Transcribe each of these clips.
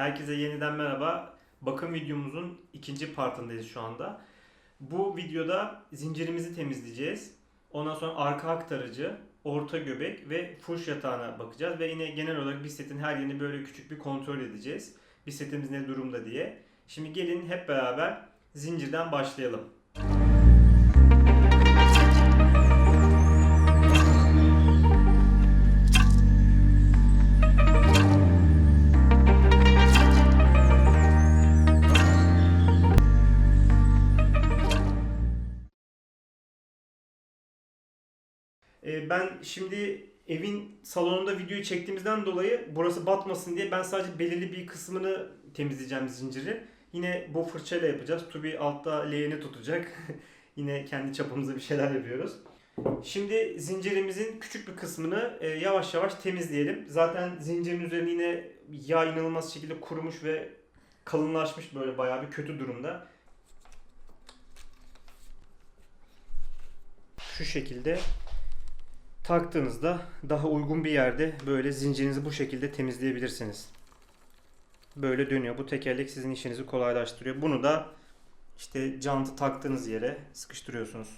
Herkese yeniden merhaba. Bakım videomuzun ikinci partındayız şu anda. Bu videoda zincirimizi temizleyeceğiz. Ondan sonra arka aktarıcı, orta göbek ve fuş yatağına bakacağız. Ve yine genel olarak bisikletin her yerini böyle küçük bir kontrol edeceğiz. Bisikletimiz ne durumda diye. Şimdi gelin hep beraber zincirden başlayalım. Ee, Ben şimdi evin salonunda videoyu çektiğimizden dolayı burası batmasın diye ben sadece belirli bir kısmını temizleyeceğim zinciri. Yine bu fırçayla yapacağız. Tubi altta leğeni tutacak. Yine kendi çapımızda bir şeyler yapıyoruz. Şimdi zincirimizin küçük bir kısmını e, yavaş yavaş temizleyelim. Zaten zincirin üzerine yine yağ inanılmaz şekilde kurumuş ve kalınlaşmış böyle bayağı bir kötü durumda. Şu şekilde taktığınızda daha uygun bir yerde böyle zincirinizi bu şekilde temizleyebilirsiniz. Böyle dönüyor. Bu tekerlek sizin işinizi kolaylaştırıyor. Bunu da işte jantı taktığınız yere sıkıştırıyorsunuz.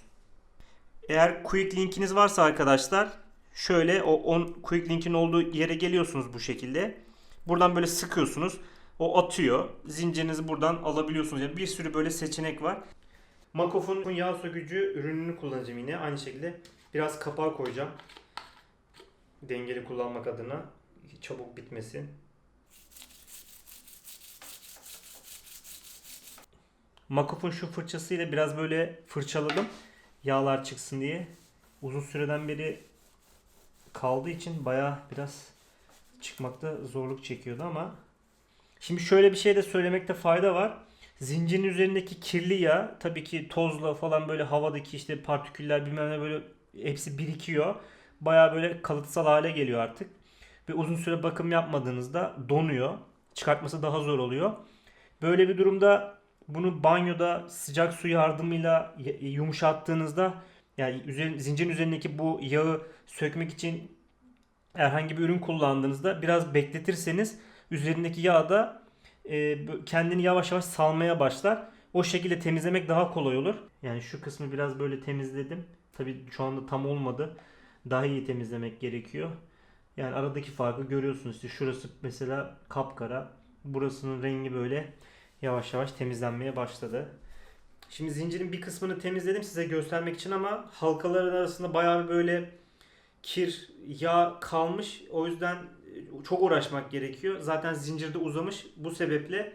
Eğer quick linkiniz varsa arkadaşlar şöyle o on quick linkin olduğu yere geliyorsunuz bu şekilde. Buradan böyle sıkıyorsunuz. O atıyor. Zincirinizi buradan alabiliyorsunuz. Yani bir sürü böyle seçenek var. Makof'un yağ sökücü ürününü kullanacağım yine. Aynı şekilde biraz kapağı koyacağım. Dengeli kullanmak adına. Çabuk bitmesin. Makof'un şu fırçasıyla biraz böyle fırçaladım. Yağlar çıksın diye. Uzun süreden beri kaldığı için baya biraz çıkmakta zorluk çekiyordu ama şimdi şöyle bir şey de söylemekte fayda var. Zincirin üzerindeki kirli yağ tabii ki tozla falan böyle havadaki işte partiküller bilmem ne böyle hepsi birikiyor. Baya böyle kalıtsal hale geliyor artık. Ve uzun süre bakım yapmadığınızda donuyor. Çıkartması daha zor oluyor. Böyle bir durumda bunu banyoda sıcak su yardımıyla yumuşattığınızda yani üzerin, zincirin üzerindeki bu yağı sökmek için herhangi bir ürün kullandığınızda biraz bekletirseniz üzerindeki yağ da e, kendini yavaş yavaş salmaya başlar. O şekilde temizlemek daha kolay olur. Yani şu kısmı biraz böyle temizledim. Tabii şu anda tam olmadı. Daha iyi temizlemek gerekiyor. Yani aradaki farkı görüyorsunuz. İşte şurası mesela kapkara. Burasının rengi böyle yavaş yavaş temizlenmeye başladı. Şimdi zincirin bir kısmını temizledim size göstermek için ama halkaların arasında bayağı böyle kir, yağ kalmış. O yüzden e, çok uğraşmak gerekiyor. Zaten zincirde uzamış. Bu sebeple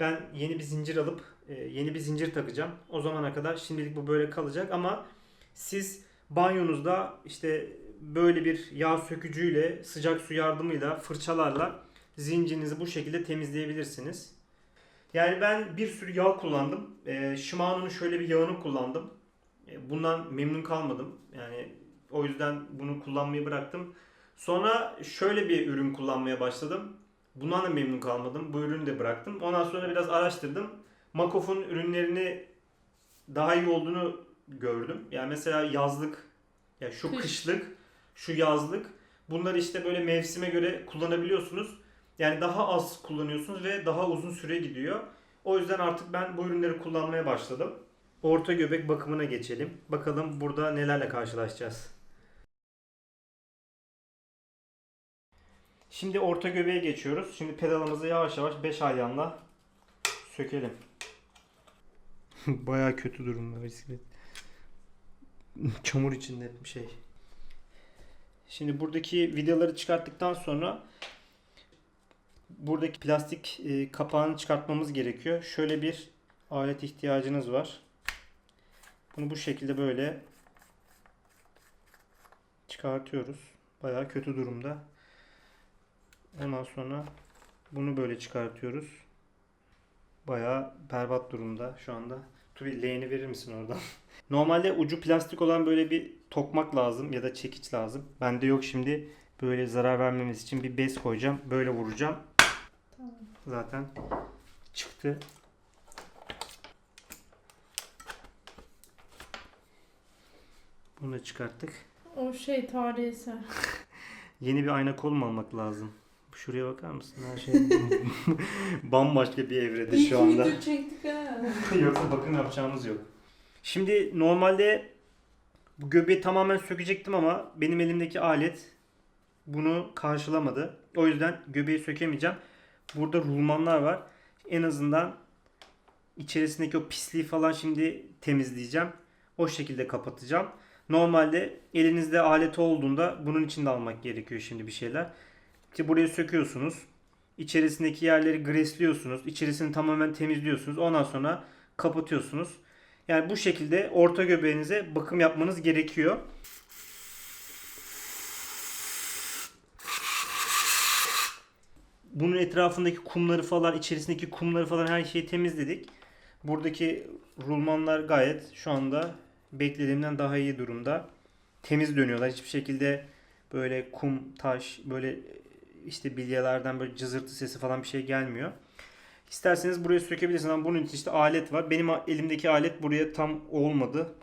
ben yeni bir zincir alıp e, yeni bir zincir takacağım. O zamana kadar şimdilik bu böyle kalacak ama siz banyonuzda işte böyle bir yağ sökücüyle, sıcak su yardımıyla, fırçalarla zincirinizi bu şekilde temizleyebilirsiniz. Yani ben bir sürü yağ kullandım. E, Shimano'nun şöyle bir yağını kullandım. E, bundan memnun kalmadım. Yani o yüzden bunu kullanmayı bıraktım. Sonra şöyle bir ürün kullanmaya başladım. Bundan da memnun kalmadım. Bu ürünü de bıraktım. Ondan sonra biraz araştırdım. Makof'un ürünlerini daha iyi olduğunu gördüm. Yani mesela yazlık, ya şu Kış. kışlık, şu yazlık. Bunları işte böyle mevsime göre kullanabiliyorsunuz. Yani daha az kullanıyorsunuz ve daha uzun süre gidiyor. O yüzden artık ben bu ürünleri kullanmaya başladım. Orta göbek bakımına geçelim. Bakalım burada nelerle karşılaşacağız. Şimdi orta göbeğe geçiyoruz. Şimdi pedalımızı yavaş yavaş 5 ayağınla sökelim. Baya kötü durumda bisiklet. Çamur içinde bir şey. Şimdi buradaki vidaları çıkarttıktan sonra buradaki plastik e, kapağını çıkartmamız gerekiyor. Şöyle bir alet ihtiyacınız var. Bunu bu şekilde böyle çıkartıyoruz. Bayağı kötü durumda. Ondan sonra bunu böyle çıkartıyoruz. Bayağı berbat durumda şu anda. Tubi leğeni verir misin oradan? Normalde ucu plastik olan böyle bir tokmak lazım ya da çekiç lazım. Bende yok şimdi. Böyle zarar vermemiz için bir bez koyacağım. Böyle vuracağım. Tamam. Zaten çıktı. Bunu çıkarttık. O şey tarihi. Yeni bir ayna kol mu almak lazım? Şuraya bakar mısın? Her şey bambaşka bir evrede İyi şu anda. video çektik ha. Yoksa bakım yapacağımız yok. Şimdi normalde bu göbeği tamamen sökecektim ama benim elimdeki alet bunu karşılamadı. O yüzden göbeği sökemeyeceğim. Burada rulmanlar var. En azından içerisindeki o pisliği falan şimdi temizleyeceğim. O şekilde kapatacağım. Normalde elinizde alet olduğunda bunun içinde almak gerekiyor şimdi bir şeyler. İşte burayı söküyorsunuz. İçerisindeki yerleri gresliyorsunuz. İçerisini tamamen temizliyorsunuz. Ondan sonra kapatıyorsunuz. Yani bu şekilde orta göbeğinize bakım yapmanız gerekiyor. Bunun etrafındaki kumları falan, içerisindeki kumları falan her şeyi temizledik. Buradaki rulmanlar gayet şu anda beklediğimden daha iyi durumda. Temiz dönüyorlar. Hiçbir şekilde böyle kum, taş, böyle işte bilyelerden böyle cızırtı sesi falan bir şey gelmiyor. İsterseniz buraya sökebilirsiniz ama bunun için işte alet var. Benim elimdeki alet buraya tam olmadı.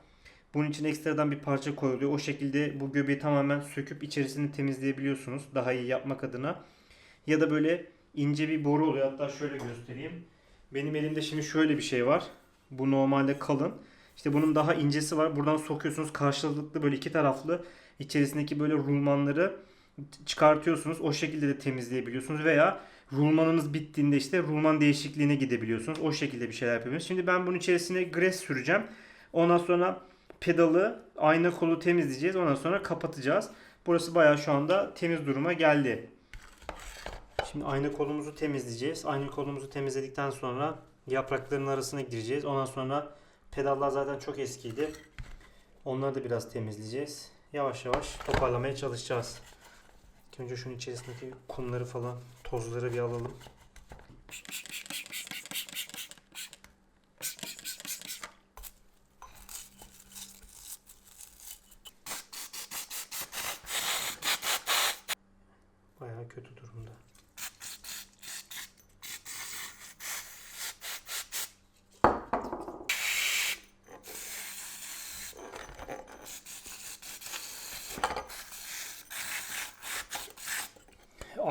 Bunun için ekstradan bir parça koyuluyor. O şekilde bu göbeği tamamen söküp içerisini temizleyebiliyorsunuz. Daha iyi yapmak adına. Ya da böyle ince bir boru oluyor. Hatta şöyle göstereyim. Benim elimde şimdi şöyle bir şey var. Bu normalde kalın. İşte bunun daha incesi var. Buradan sokuyorsunuz karşılıklı böyle iki taraflı içerisindeki böyle rulmanları çıkartıyorsunuz. O şekilde de temizleyebiliyorsunuz veya rulmanınız bittiğinde işte rulman değişikliğine gidebiliyorsunuz. O şekilde bir şeyler yapabiliyorsunuz. Şimdi ben bunun içerisine gres süreceğim. Ondan sonra pedalı, ayna kolu temizleyeceğiz. Ondan sonra kapatacağız. Burası bayağı şu anda temiz duruma geldi. Şimdi ayna kolumuzu temizleyeceğiz. Ayna kolumuzu temizledikten sonra yaprakların arasına gireceğiz. Ondan sonra pedallar zaten çok eskiydi. Onları da biraz temizleyeceğiz. Yavaş yavaş toparlamaya çalışacağız. İlk Önce şunun içerisindeki kumları falan, tozları bir alalım. Bayağı kötü durumda.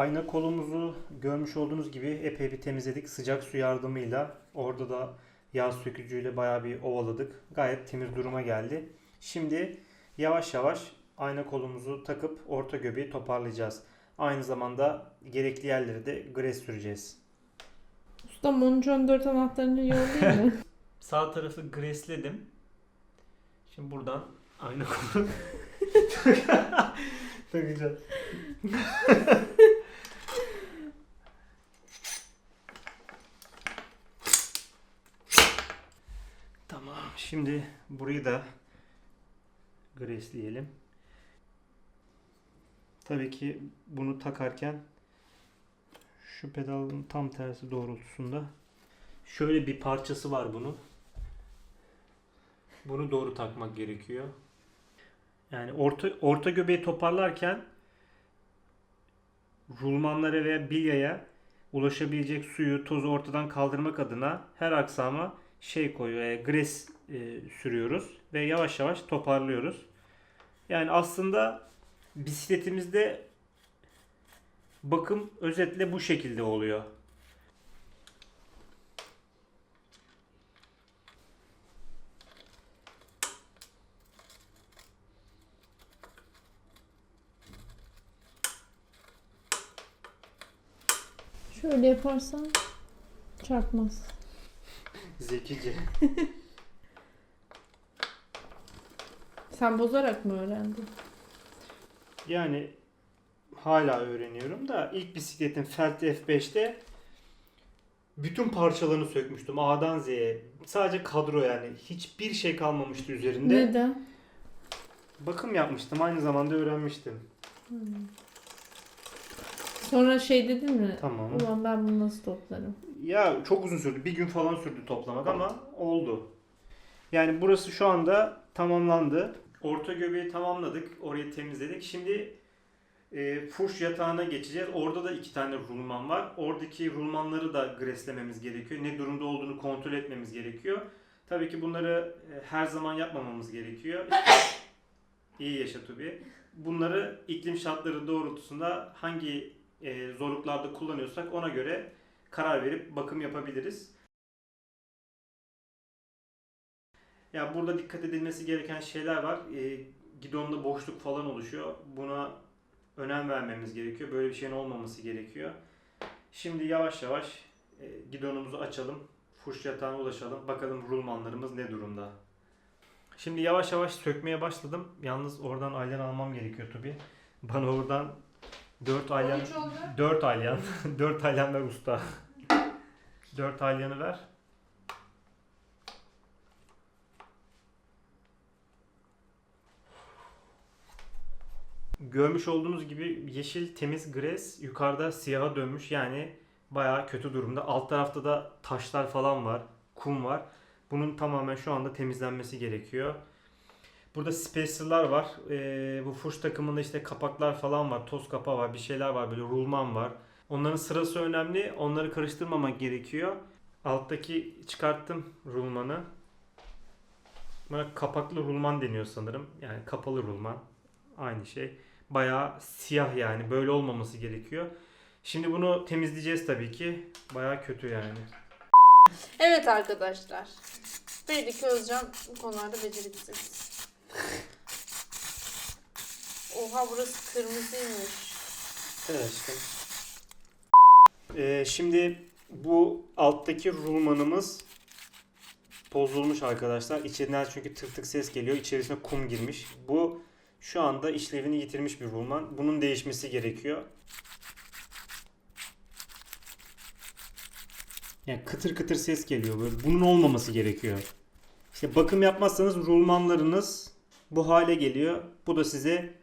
Ayna kolumuzu görmüş olduğunuz gibi epey bir temizledik sıcak su yardımıyla. Orada da yağ sökücüyle bayağı bir ovaladık. Gayet temiz duruma geldi. Şimdi yavaş yavaş ayna kolumuzu takıp orta göbeği toparlayacağız. Aynı zamanda gerekli yerlere de gres süreceğiz. Ustam 13-14 anahtarını yollayayım mı? Sağ tarafı gresledim. Şimdi buradan ayna kolu takacağız. tamam. Şimdi burayı da gresleyelim. Tabii ki bunu takarken şu pedalın tam tersi doğrultusunda şöyle bir parçası var bunun. Bunu doğru takmak gerekiyor. Yani orta orta göbeği toparlarken rulmanlara veya bilyaya ulaşabilecek suyu, tozu ortadan kaldırmak adına her aksama şey koyuyor, e, gres e, sürüyoruz ve yavaş yavaş toparlıyoruz. Yani aslında bisikletimizde bakım özetle bu şekilde oluyor. Şöyle yaparsan çarpmaz. Zekice. Sen bozarak mı öğrendin? Yani hala öğreniyorum da ilk bisikletin Felt F5'te bütün parçalarını sökmüştüm A'dan Z'ye. Sadece kadro yani. Hiçbir şey kalmamıştı üzerinde. Neden? Bakım yapmıştım. Aynı zamanda öğrenmiştim. Sonra şey dedin mi? Tamam. Ulan ben bunu nasıl toplarım? Ya çok uzun sürdü. Bir gün falan sürdü toplamak ama oldu. Yani burası şu anda tamamlandı. Orta göbeği tamamladık. Orayı temizledik. Şimdi e, fuş yatağına geçeceğiz. Orada da iki tane rulman var. Oradaki rulmanları da greslememiz gerekiyor. Ne durumda olduğunu kontrol etmemiz gerekiyor. Tabii ki bunları e, her zaman yapmamamız gerekiyor. İyi yaşa Tubi. Bunları iklim şartları doğrultusunda hangi e, zorluklarda kullanıyorsak ona göre karar verip bakım yapabiliriz. Ya burada dikkat edilmesi gereken şeyler var. E, gidonda boşluk falan oluşuyor. Buna önem vermemiz gerekiyor. Böyle bir şeyin olmaması gerekiyor. Şimdi yavaş yavaş e, gidonumuzu açalım. Fuş yatağına ulaşalım. Bakalım rulmanlarımız ne durumda. Şimdi yavaş yavaş sökmeye başladım. Yalnız oradan aylan almam gerekiyor tabi. Bana oradan 4 aylan 13 oldu. 4 aylan 4 aylan ver usta. 4 aylanı ver. Görmüş olduğunuz gibi yeşil temiz gres yukarıda siyaha dönmüş yani bayağı kötü durumda. Alt tarafta da taşlar falan var, kum var. Bunun tamamen şu anda temizlenmesi gerekiyor. Burada spacer'lar var. Ee, bu fuş takımında işte kapaklar falan var. Toz kapağı var. Bir şeyler var. Böyle rulman var. Onların sırası önemli. Onları karıştırmamak gerekiyor. Alttaki çıkarttım rulmanı. Buna kapaklı rulman deniyor sanırım. Yani kapalı rulman. Aynı şey. Bayağı siyah yani. Böyle olmaması gerekiyor. Şimdi bunu temizleyeceğiz tabii ki. Bayağı kötü yani. Evet arkadaşlar. Belli ki Özcan bu konularda beceriksiz. Oha burası kırmızıymış. Evet aşkım. Ee, şimdi bu alttaki rulmanımız bozulmuş arkadaşlar. İçinden çünkü tık tık ses geliyor. İçerisine kum girmiş. Bu şu anda işlevini yitirmiş bir rulman. Bunun değişmesi gerekiyor. Yani kıtır kıtır ses geliyor böyle. Bunun olmaması gerekiyor. İşte bakım yapmazsanız rulmanlarınız bu hale geliyor. Bu da size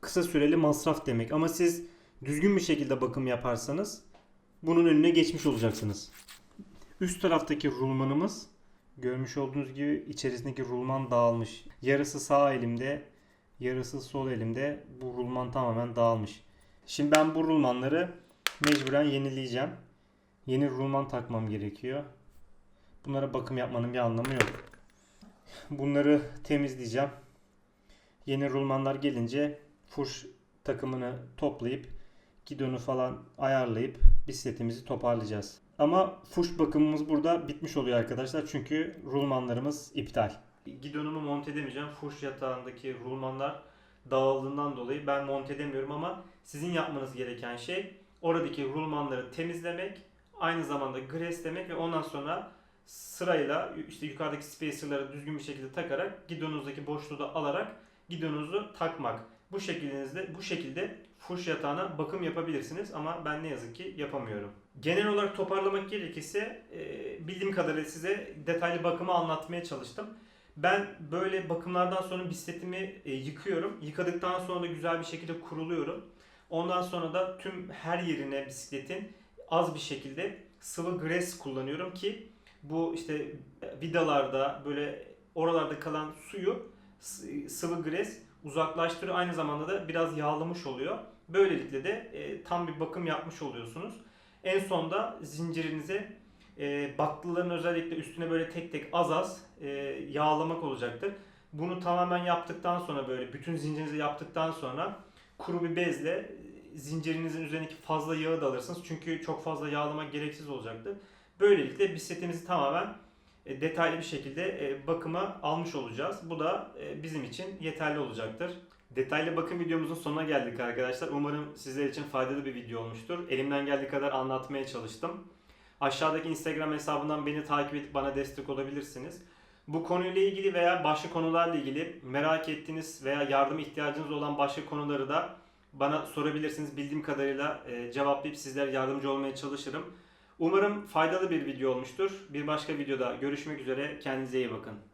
kısa süreli masraf demek. Ama siz düzgün bir şekilde bakım yaparsanız bunun önüne geçmiş olacaksınız. Üst taraftaki rulmanımız görmüş olduğunuz gibi içerisindeki rulman dağılmış. Yarısı sağ elimde, yarısı sol elimde. Bu rulman tamamen dağılmış. Şimdi ben bu rulmanları mecburen yenileyeceğim. Yeni rulman takmam gerekiyor. Bunlara bakım yapmanın bir anlamı yok. Bunları temizleyeceğim. Yeni rulmanlar gelince fuş takımını toplayıp gidonu falan ayarlayıp bisikletimizi toparlayacağız. Ama fuş bakımımız burada bitmiş oluyor arkadaşlar. Çünkü rulmanlarımız iptal. Gidonumu monte edemeyeceğim. Fuş yatağındaki rulmanlar dağıldığından dolayı ben monte edemiyorum ama sizin yapmanız gereken şey oradaki rulmanları temizlemek, aynı zamanda greslemek ve ondan sonra sırayla işte yukarıdaki spacerları düzgün bir şekilde takarak gidonunuzdaki boşluğu da alarak gidonunuzu takmak. Bu şekilde bu şekilde fuş yatağına bakım yapabilirsiniz ama ben ne yazık ki yapamıyorum. Genel olarak toparlamak gerekirse e, bildiğim kadarıyla size detaylı bakımı anlatmaya çalıştım. Ben böyle bakımlardan sonra bisikletimi e, yıkıyorum. Yıkadıktan sonra da güzel bir şekilde kuruluyorum. Ondan sonra da tüm her yerine bisikletin az bir şekilde sıvı gres kullanıyorum ki bu işte vidalarda böyle oralarda kalan suyu sıvı gres uzaklaştırıyor. Aynı zamanda da biraz yağlamış oluyor. Böylelikle de e, tam bir bakım yapmış oluyorsunuz. En sonda zincirinize e, baklaların özellikle üstüne böyle tek tek az az e, yağlamak olacaktır. Bunu tamamen yaptıktan sonra böyle bütün zincirinizi yaptıktan sonra kuru bir bezle e, zincirinizin üzerindeki fazla yağı da alırsınız. Çünkü çok fazla yağlamak gereksiz olacaktır. Böylelikle bisikletimizi tamamen detaylı bir şekilde e, bakıma almış olacağız. Bu da e, bizim için yeterli olacaktır. Detaylı bakım videomuzun sonuna geldik arkadaşlar. Umarım sizler için faydalı bir video olmuştur. Elimden geldiği kadar anlatmaya çalıştım. Aşağıdaki Instagram hesabından beni takip edip bana destek olabilirsiniz. Bu konuyla ilgili veya başka konularla ilgili merak ettiğiniz veya yardım ihtiyacınız olan başka konuları da bana sorabilirsiniz. Bildiğim kadarıyla e, cevaplayıp sizlere yardımcı olmaya çalışırım. Umarım faydalı bir video olmuştur. Bir başka videoda görüşmek üzere. Kendinize iyi bakın.